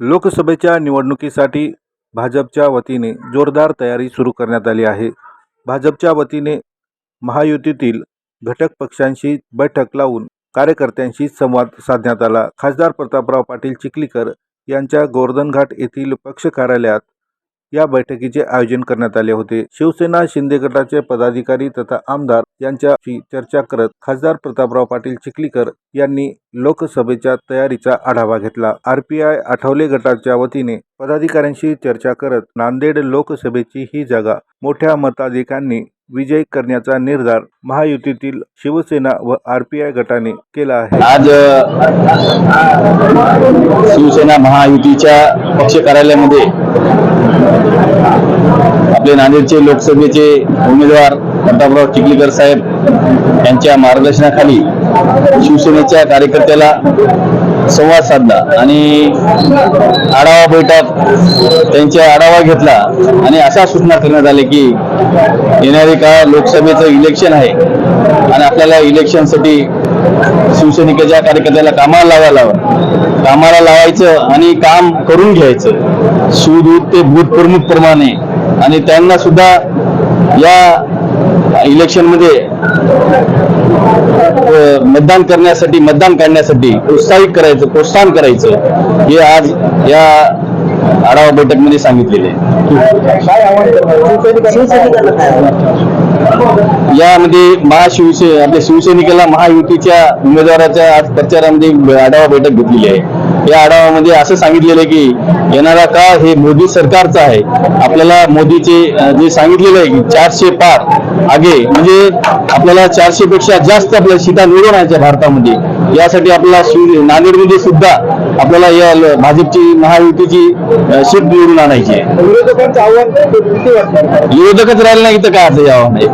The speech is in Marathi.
लोकसभेच्या निवडणुकीसाठी भाजपच्या वतीने जोरदार तयारी सुरू करण्यात आली आहे. भाजपच्या वतीने महायुतीतील घटक पक्षांशी बैठक लावून कार्यकर्त्यांशी संवाद साधण्यात आला. खासदार प्रतापराव पाटील चिखलीकर यांच्या गोवर्धनघाट येथील पक्ष कार्यालयात या बैठकीचे आयोजन करण्यात आले होते. शिवसेना शिंदे गटाचे पदाधिकारी तथा आमदार यांच्याशी चर्चा करत खासदार प्रतापराव पाटील चिखलीकर यांनी लोकसभेच्या तयारीचा आढावा घेतला. आर पी आय आठवले गटाच्या वतीने पदाधिकाऱ्यांशी चर्चा करत नांदेड लोकसभेची ही जागा मोठ्या मताधिकांनी विजय करण्याचा निर्धार महायुतीतील शिवसेना व आर पी आय गटाने केला आहे. आज शिवसेना महायुतीच्या पक्ष कार्यालयामध्ये आपले नांदेडचे लोकसभेचे उमेदवार प्रतापराव चिखलीकर साहेब यांच्या मार्गदर्शनाखाली शिवसेनेच्या कार्यकर्त्याला संवाद साधला आणि आढावा बैठक त्यांच्या आढावा घेतला आणि अशा सूचना करण्यात आल्या की येणारे काळ लोकसभेचं इलेक्शन आहे आणि आपल्याला इलेक्शनसाठी शिवसैनिकाच्या कार्यकर्त्याला कामाला लावायला लावा कामाला लावायचं आणि काम करून घ्यायचं. शिवदूत ते भूत प्रमाणे. आणि त्यांना सुद्धा या इलेक्शनमध्ये मतदान करण्यासाठी मतदान काढण्यासाठी प्रोत्साहित करायचं प्रोत्साहन करायचं. हे आज या आढावा बैठकमध्ये सांगितलेले यामध्ये महाशिवसे आपल्या शिवसैनिकेला महायुतीच्या उमेदवाराच्या आज प्रचारामध्ये आढावा बैठक घेतलेली आहे. या आढावामध्ये असं सांगितलेलं आहे की येणारा काळ हे मोदी सरकारचा आहे. आपल्याला मोदीचे जे सांगितलेलं आहे की चारशे पार आगे म्हणजे आपल्याला चारशे पेक्षा जास्त आपल्या सीटा निवडून आणायच्या भारतामध्ये. यासाठी आपल्याला शिव नांदेडमध्ये सुद्धा आपल्याला या भाजपची महायुतीची सीट निवडून आणायची आहे. विरोधकांचं राहिले नाही तर काय यावं नाही